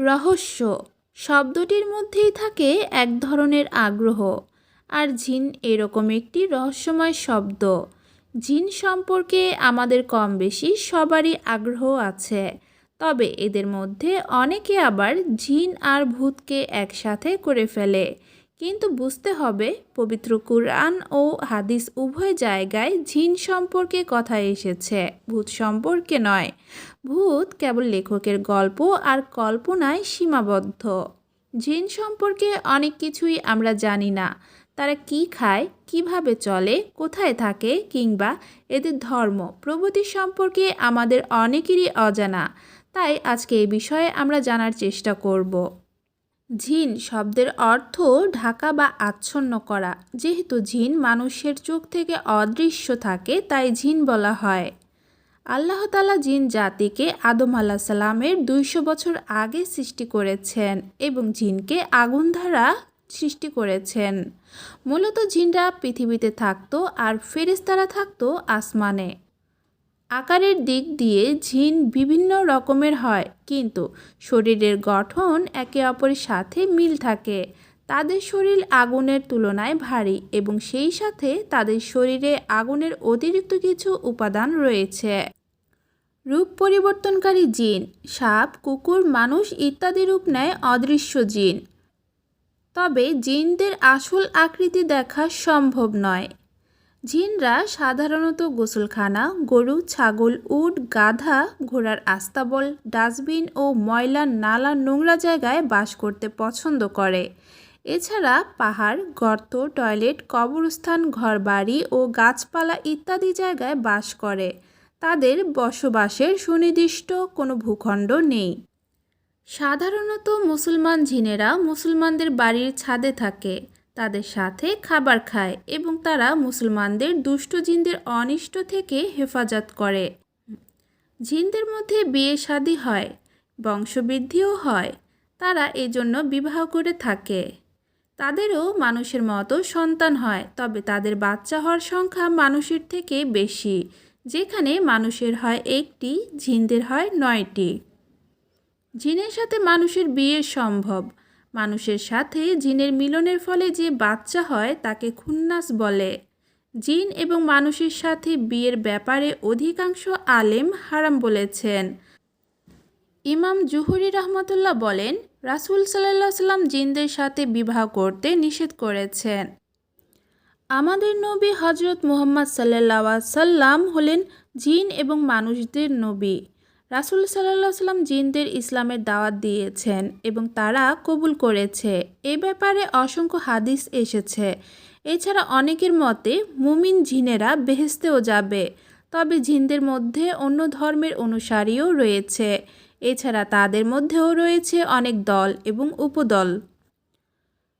রহস্য। শব্দটির মধ্যেই থাকে এক ধরনের আগ্রহ। আর জিন এরকম একটি রহস্যময় শব্দ। জিন সম্পর্কে আমাদের কম বেশি সবারই আগ্রহ আছে। তবে এদের মধ্যে অনেকে আবার জিন আর ভূতকে একসাথে করে ফেলে। কিন্তু বুঝতে হবে, পবিত্র কুরআন ও হাদিস উভয় জায়গায় জিন সম্পর্কে কথা এসেছে, ভূত সম্পর্কে নয়। ভূত কেবল লেখকের গল্প আর কল্পনায় সীমাবদ্ধ। জিন সম্পর্কে অনেক কিছুই আমরা জানি না। তারা কি খায়, কীভাবে চলে, কোথায় থাকে কিংবা এদের ধর্ম, প্রভৃতি সম্পর্কে আমাদের অনেকেরই অজানা। তাই আজকে এই বিষয়ে আমরা জানার চেষ্টা করব। ঝিন শব্দের অর্থ ঢাকা বা আচ্ছন্ন করা। যেহেতু ঝিন মানুষের চোখ থেকে অদৃশ্য থাকে, তাই ঝিন বলা হয়। আল্লাহ তালা জিন জাতিকে আদম আল্লাহ সাল্লামের দুইশো বছর আগে সৃষ্টি করেছেন এবং জিনকে আগুন দ্বারা সৃষ্টি করেছেন। মূলত জিনরা পৃথিবীতে থাকতো আর ফেরেস্তারা থাকতো আসমানে। আকারের দিক দিয়ে ঝিন বিভিন্ন রকমের হয়, কিন্তু শরীরের গঠন একে অপরের সাথে মিল থাকে। তাদের শরীর আগুনের তুলনায় ভারী এবং সেই সাথে তাদের শরীরে আগুনের অতিরিক্ত কিছু উপাদান রয়েছে। রূপ পরিবর্তনকারী জিন, সাপ, কুকুর, মানুষ ইত্যাদি রূপ নেয় অদৃশ্য জিন। তবে জিনদের আসল আকৃতি দেখা সম্ভব নয়। জিনরা সাধারণত গোসলখানা, গরু, ছাগল, উট, গাধা, ঘোড়ার আস্তাবল, ডাস্টবিন ও ময়লা নালা নোংরা জায়গায় বাস করতে পছন্দ করে। এছাড়া পাহাড়, গর্ত, টয়লেট, কবরস্থান, ঘরবাড়ি ও গাছপালা ইত্যাদি জায়গায় বাস করে। তাদের বসবাসের সুনির্দিষ্ট কোনো ভূখণ্ড নেই। সাধারণত মুসলমান ঝিনেরা মুসলমানদের বাড়ির ছাদে থাকে। তাদের সাথে খাবার খায় এবং তারা মুসলমানদের দুষ্ট জিনদের অনিষ্ট থেকে হেফাজত করে। জিনদের মধ্যে বিয়ে শাদী হয়, বংশবৃদ্ধিও হয়, তারা এজন্য বিবাহ করে থাকে। তাদেরও মানুষের মতো সন্তান হয়, তবে তাদের বাচ্চা হওয়ার সংখ্যা মানুষের থেকে বেশি, যেখানে মানুষের হয় একটি, জিনদের হয় নয়টি। জিনের সাথে মানুষের বিয়ে সম্ভব মানুষের সাথে জিনের মিলনের ফলে যে বাচ্চা হয় তাকে খুন্নাস বলে। জিন এবং মানুষের সাথে বিয়ের ব্যাপারে অধিকাংশ আলেম হারাম বলেছেন। ইমাম জুহুরি রহমতুল্লাহ বলেন, রাসুল সাল্লাহ সাল্লাম জিনদের সাথে বিবাহ করতে নিষেধ করেছেন। আমাদের নবী হজরত মুহম্মদ সাল্লাহ সাল্লাম হলেন জিন এবং মানুষদের নবী। রাসুল সাল্লাহ সাল্লাম জিনদের ইসলামের দাওয়াত দিয়েছেন এবং তারা কবুল করেছে। এ ব্যাপারে অসংখ্য হাদিস এসেছে। এছাড়া অনেকের মতে মুমিন জিনেরা বেহেস্তেও যাবে, তবে জিনদের মধ্যে অন্য ধর্মের অনুসারীও রয়েছে। এছাড়া তাদের মধ্যেও রয়েছে অনেক দল এবং উপদল।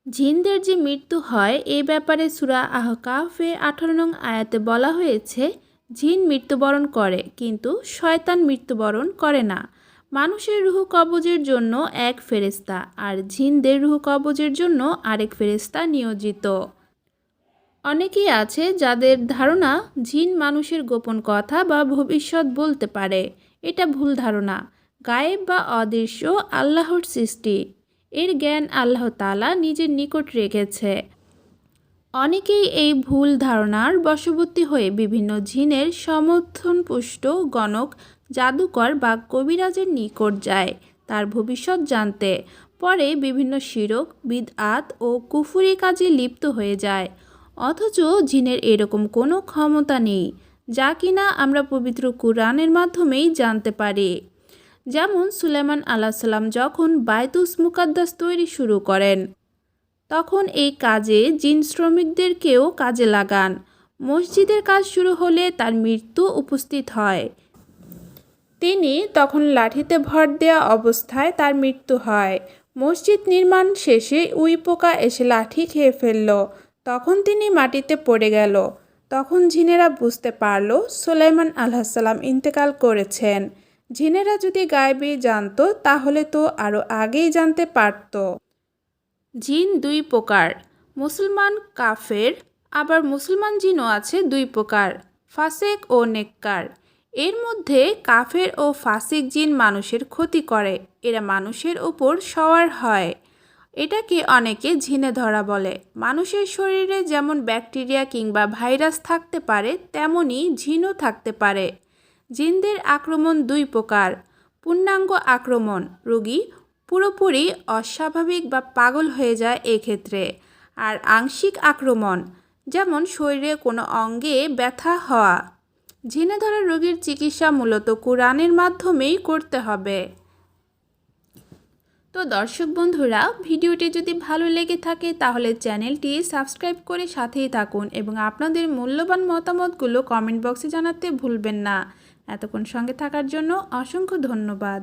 জিনদের যে মৃত্যু হয়, এ ব্যাপারে সুরা আহকাফে আঠারো নং আয়াতে বলা হয়েছে জিন মৃত্যুবরণ করে, কিন্তু শয়তান মৃত্যুবরণ করে না। মানুষের রুহ কবজের জন্য এক ফেরেস্তা আর জিনদের রুহ কবজের জন্য আরেক ফেরেস্তা নিয়োজিত। অনেকেই আছে যাদের ধারণা জিন মানুষের গোপন কথা বা ভবিষ্যৎ বলতে পারে। এটা ভুল ধারণা, গায়েব বা অদৃশ্য আল্লাহর সৃষ্টি। এর জ্ঞান আল্লাহ তালা নিজের নিকট রেখেছে। অনেকেই এই ভুল ধারণার বশবর্তী হয়ে বিভিন্ন জিনের সমর্থনপুষ্ট গণক, জাদুকর বা কবিরাজের নিকট যায় তার ভবিষ্যৎ জানতে। পরে বিভিন্ন শিরক, বিদআত ও কুফুরি কাজে লিপ্ত হয়ে যায়। অথচ জিনের এরকম কোনো ক্ষমতা নেই, যা কিনা আমরা পবিত্র কোরআনের মাধ্যমেই জানতে পারি। যেমন সুলেমান আল্লাহ সাল্লাম যখন বায়তুস মুকাদ্দাস তৈরি শুরু করেন তখন এই কাজে জিন শ্রমিকদেরকেও কাজে লাগান। মসজিদের কাজ শুরু হলে তার মৃত্যু উপস্থিত হয়। তিনি তখন লাঠিতে ভর দেওয়া অবস্থায় তার মৃত্যু হয়। মসজিদ নির্মাণ শেষে উই পোকা এসে লাঠি খেয়ে ফেলল। তখন তিনি মাটিতে পড়ে গেল। তখন ঝিনেরা বুঝতে পারল সোলাইমান আল্লাহসাল্লাম ইন্তেকাল করেছেন। ঝিনেরা যদি গায়েবী জানতো, তাহলে তো আরও আগেই জানতে পারত। জিন দুই প্রকার। মুসলমান কাফের, আবার মুসলমান জিনও আছে দুই প্রকার, ফাসেক ও নেককার। এর মধ্যে কাফের ও ফাসিক জিন মানুষের ক্ষতি করে, এরা মানুষের ওপর সওয়ার হয়। এটাকে অনেকে ঝিনে ধরা বলে। মানুষের শরীরে যেমন ব্যাকটেরিয়া কিংবা ভাইরাস থাকতে পারে তেমনই ঝিনও থাকতে পারে। জিনদের আক্রমণ দুই প্রকার, পূর্ণাঙ্গ আক্রমণ, রোগী পুরোপুরি অস্বাভাবিক বা পাগল হয়ে যায় এক্ষেত্রে। আর আংশিক আক্রমণ, যেমন শরীরে কোনো অঙ্গে ব্যথা হওয়া ঝিনে ধরা রোগীর চিকিৎসা মূলত কোরআনের মাধ্যমেই করতে হবে। তো দর্শক বন্ধুরা, ভিডিওটি যদি ভালো লেগে থাকে, তাহলে চ্যানেলটি সাবস্ক্রাইব করে সাথেই থাকুন এবং আপনাদের মূল্যবান মতামতগুলো কমেন্ট বক্সে জানাতে ভুলবেন না। এতক্ষণ সঙ্গে থাকার জন্য অসংখ্য ধন্যবাদ।